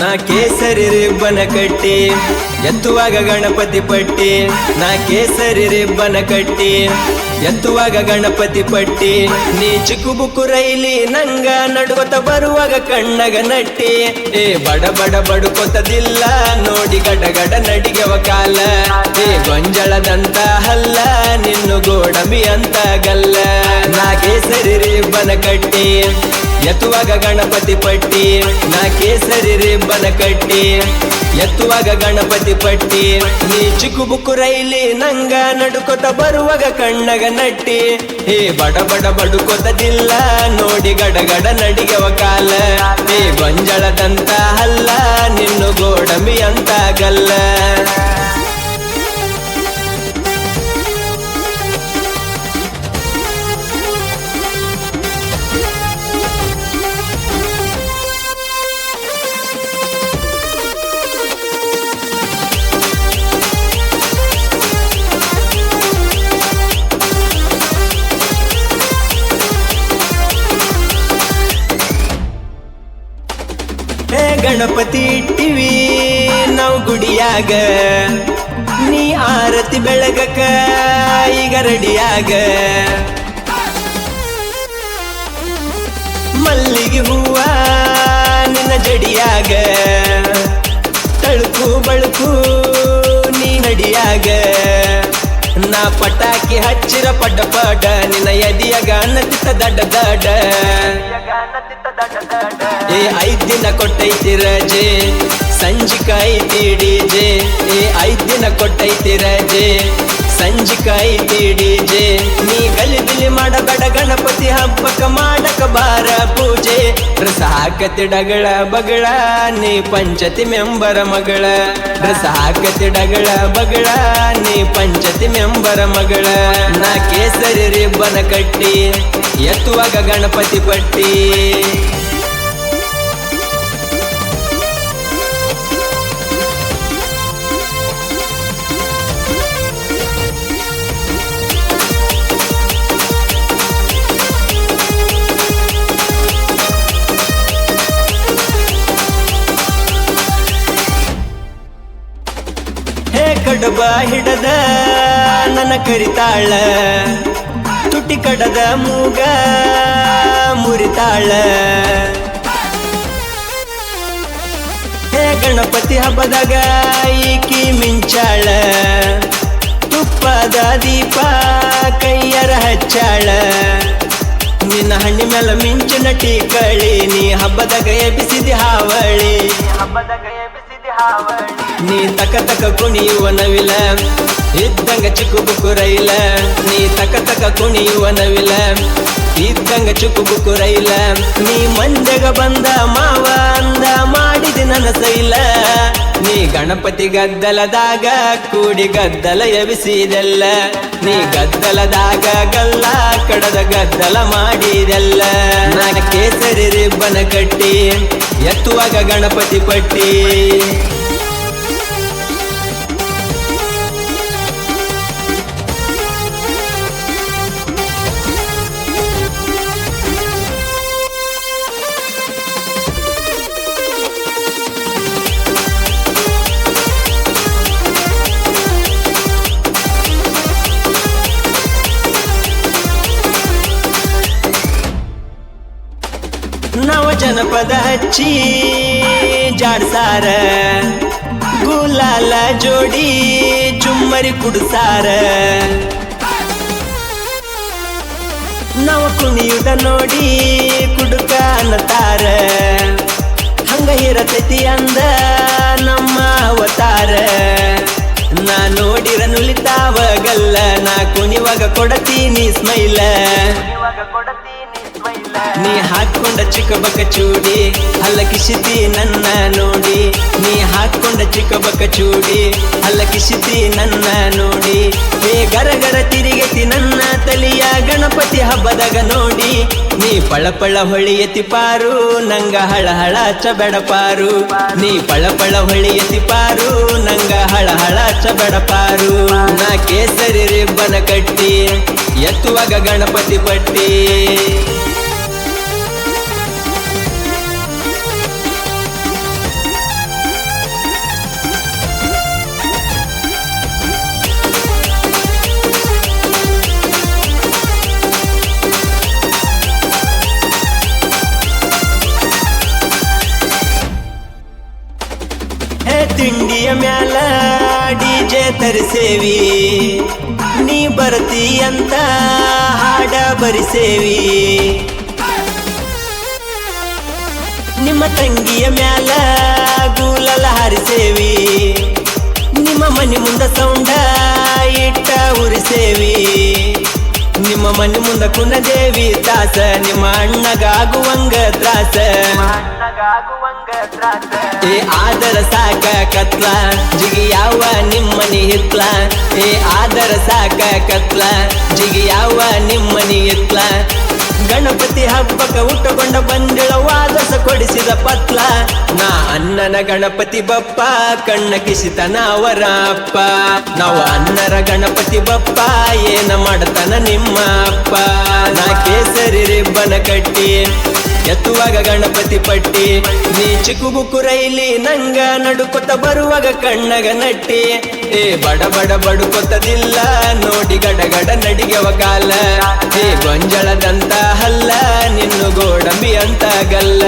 ನಾ ಕೇಸರಿ ರಿಬ್ಬನ ಕಟ್ಟಿ ಎತ್ತುವಾಗ ಗಣಪತಿ ಪಟ್ಟಿ. ನಾ ಕೇಸರಿ ರಿಬ್ಬನ ಕಟ್ಟಿ ಎತ್ತುವಾಗ ಗಣಪತಿ ಪಟ್ಟಿ. ನೀ ಚಿಕ್ಕು ಬುಕ್ಕು ರೈಲಿ ನಂಗ ನಡುವತ ಬರುವಾಗ ಕಣ್ಣಗ ನಟ್ಟಿ. ಏ ಬಡ ಬಡ ಬಡುಕೊತದಿಲ್ಲ, ನೋಡಿ ಗಡ ಗಡ ನಡಿಗೆವ ಕಾಲ. ಏ ಗೊಂಜಳದಂತ ಹಲ್ಲ, ನಿನ್ನು ಗೋಡಂಬಿ ಅಂತ ಗಲ್ಲ. ನಾ ಕೇಸರಿ ರಿಬ್ಬನ ಕಟ್ಟಿ ಎತ್ತುವಾಗ ಗಣಪತಿ ಪಟ್ಟಿ, ನಾ ಕೇಸರಿ ರಿಬ್ಬನ ಕಟ್ಟಿ. ಎತ್ತುವಾಗ ಗಣಪತಿ ಪಟ್ಟಿ, ನೀ ಚಿಕ್ಕು ಬುಕ್ಕು ರೈಲಿ ನಂಗ ನಡುಕೊತ ಬರುವಾಗ ಕಣ್ಣಗ ನಟ್ಟಿ. ಹೇ ಬಡ ಬಡ ಬಡುಕೊತದಿಲ್ಲ, ನೋಡಿ ಗಡ ಗಡ ನಡಿಗೆವ ಕಾಲ. ಹೇ ಗೊಂಜಳದಂತ ಹಲ್ಲ ನಿನ್ನು ಗೋಡಂಬಿ ಅಂತ ಗಲ್ಲ ಗಣಪತಿ ಇಟ್ಟಿವಿ. ನಾವು ಗುಡಿಯಾಗ. ನೀ ಆರತಿ ಬೆಳಗಕ ಈಗ ರೆಡಿಯಾಗ. ಮಲ್ಲಿಗೆ ಹೂವ ನಿನ್ನ ಜಡಿಯಾಗ. ತಳುಕು ಬಳುಕು ನೀ ನಡಿಯಾಗ. ನಾ ಪಟಾಕಿ ಹಚ್ಚಿರ ಪಟ ಪಡ ನಿನ್ನ ಎದಿಯಾಗ ಅನ್ನತಿತ್ತ ದಡ್ಡ ದಡ ಏ, ಐದ್ ದಿನ ಕೊಟ್ಟೈತಿ ರಜೆ. ಸಂಜಿಕಾಯಿ ತಿಡಿಜೆ ಏ, ಐದ್ ದಿನ ಕೊಟ್ಟೈತಿ ರಜೆ. ಸಂಜಿಕಾಯಿ ಐತಿ ಡಿಜೆ ನೀ ಗಲಿಬಿಲಿ ಮಾಡಬೇಡ ಗಣಪತಿ ಹಬ್ಬಕ ಮಾಡಕ ಬಾರ ಪೂಜೆ. ರಸ ಹಾಕತಿ ಡಗಳ ಬಗಳ, ನೀ ಪಂಚತಿ ಮೆಂಬರ ಮಗಳ. ರಸ ಹಾಕತಿ ಡಗಳ ಬಗಳ, ನೀ ಪಂಚತಿ ಮೆಂಬರ ಮಗಳ. ನಾ ಕೇಸರಿ ರಿಬ್ಬನ ಕಟ್ಟಿ ಎತ್ತುವಾಗ ಗಣಪತಿ ಪಟ್ಟಿ. ಕಡುಬ ಹಿಡದ ನನ್ನ ಕರಿತಾಳ. ತುಟಿ ಕಡದ ಮೂಗ ಮುರಿತಾಳ. ಹೇ ಗಣಪತಿ ಹಬ್ಬದಾಗ ಈಕಿ ಮಿಂಚಾಳ. ತುಪ್ಪದ ದೀಪ ಕೈಯರ ಹಚ್ಚಾಳ. ನಿನ್ನ ಹಣ್ಣಿ ಮೇಲೆ ಮಿಂಚಿನ ಟೀಕಳಿ ನೀ ಹಬ್ಬದಾಗ ಎಬ್ಬಿಸಿದಿ ಹಾವಳಿ. ನೀ ತಕ ತಕ ಕುಣಿಯುವ ನವಿಲ. ಇದ್ದಂಗ ಚಿಕ್ಕು ಬುಕ್ಕು ರೈಲ, ನೀ ತಕ ತಕ ಕುಣಿಯುವ ನವಿಲ. ಇದ್ದಂಗ ಚಿಕ್ಕು ಬುಕ್ಕು ರೈಲ, ನೀ ಮಂಜಗ ಬಂದ ಮಾವ ಅಂದ ಮಾಡಿದಿ ನನ್ನ ಸೈಲ. ನೀ ಗಣಪತಿ ಗದ್ದಲದಾಗ ಕೂಡಿ ಗದ್ದಲ ಎಬಿಸಿದೆಲ್ಲ ನೀ ಗದ್ದಲದಾಗ ಗಲ್ಲ ಕಡದ ಗದ್ದಲ ಮಾಡಿದೆಲ್ಲ. ನಾನು ಕೇಸರಿ ರಿಬ್ಬನ ಕಟ್ಟಿ, ಎತ್ತುವಾಗ ಗಣಪತಿ ಪಟ್ಟಿ. ನವ ಜನಪದ ಹಚ್ಚಿ ಜಾಡ್ಸಾರ ಗುಲಾಲ ಜೋಡಿ ಚುಮ್ಮರಿ ಕುಡ್ಸಾರ ನವ ಕುಣಿಯುದ ನೋಡಿ ಕುಡುಕ ಅನ್ನತಾರ ಹಂಗ ಇರತೈತಿ ಅಂದ ನಮ್ಮ ಅವತಾರ. ನಾ ನೋಡಿರ ನುಲಿತಾವ ಗಲ್ಲ ನಾ ಕುಣಿವಾಗ ಕೊಡತೀನಿ ಸ್ಮೈಲ. ನೀ ಹಾಕೊಂಡ ಚಿಕ್ಕ ಬಕ ಚೂಡಿ ಅಲ್ಲ ಕಿಸಿತಿ ನನ್ನ ನೋಡಿ. ನೀ ಹಾಕೊಂಡ ಚಿಕ್ಕ ಬಕ ಚೂಡಿ ಅಲ್ಲ ಕಿಸಿತಿ ನನ್ನ ನೋಡಿ. ಹೇ ಗರ ಗರ ತಿರುಗತಿ ನನ್ನ ತಲಿಯ ಗಣಪತಿ ಹಬ್ಬದಾಗ ನೋಡಿ. ನೀ ಪಳ ಪಳ ಹೊಳಿಯತಿ ಪಾರು, ನಂಗ ಹಳ ಹಳ ಚಬೆಡ ಪಾರು. ನೀ ಪಳ ಪಳ ಹೊಳಿಯತಿ ಪಾರು, ನಂಗ ಹಳ ಹಳ ಚಬೆಡ ಪಾರು. ನಾ ಕೇಸರಿ ರಿಬ್ಬನ ಕಟ್ಟಿ, ಎತ್ತುವಾಗ ಗಣಪತಿ ಪಟ್ಟಿ. ಮೆರೆಸೇವಿ ನೀ ಬರ್ತಿ ಅಂತ ಹಾಡ ಬರಿಸೇವಿ. ನಿಮ್ಮ ತಂಗಿಯ ಮ್ಯಾಲ ಗೂಲಲ ಹಾರಿಸೇವಿ. ನಿಮ್ಮ ಮನೆ ಮುಂದ ಸೌಂಡ ಇಟ್ಟ ಉರಿಸೇವಿ. ನಿಮ್ಮ ಮನೆ ಮುಂದ ಕುನದೇವಿ ದಾಸ, ನಿಮ್ಮ ಅಣ್ಣಗಾಗುವಂಗ ತ್ರಾಸ. ಏ ಆದರ ಸಾಕ ಕತ್ಲ, ಜಿಗಿ ಯಾವ ನಿಮ್ಮನಿ ಹಿತ್ಲ? ಏ ಆದರ ಸಾಕ ಕತ್ಲ, ಜಿಗಿ ಯಾವ ನಿಮ್ಮನಿ ಹಿತ್ಲ? ಗಣಪತಿ ಹಬ್ಬಕ ಉಟ್ಟುಕೊಂಡ ಬಂದಿಳವ ವಾದಸ ಕೊಡಿಸಿದ ಪತ್ಲ. ನಾ ಅನ್ನನ ಗಣಪತಿ ಬಪ್ಪ, ಕಣ್ಣ ಕಿಸಿತನ ಅವರ ಅಪ್ಪ ನಾವು ಅನ್ನರ ಗಣಪತಿ ಬಪ್ಪ, ಏನ ಮಾಡತನ ನಿಮ್ಮ ಅಪ್ಪ ನಾ ಕೇಸರಿ ರಿಬ್ಬನ ಕಟ್ಟಿ ಎತ್ತುವಾಗ ಗಣಪತಿ ಪಟ್ಟಿ. ನೀ ಚಿಕ್ಕುಬುಕ್ಕು ರೈಲಿ ನಂಗ ನಡುಕೊತ ಬರುವಾಗ ಕಣ್ಣಗ ನಟ್ಟಿ. ಏ ಬಡ ಬಡ ಬಡುಕೊತ್ತದಿಲ್ಲ ನೋಡಿ ಗಡ ಗಡ ನಡಿಗೆವ ಕಾಲ. ಏ ಗೊಂಜಳದಂತ ಹಲ್ಲ, ನಿನ್ನು ಗೋಡಂಬಿ ಅಂತ ಗಲ್ಲ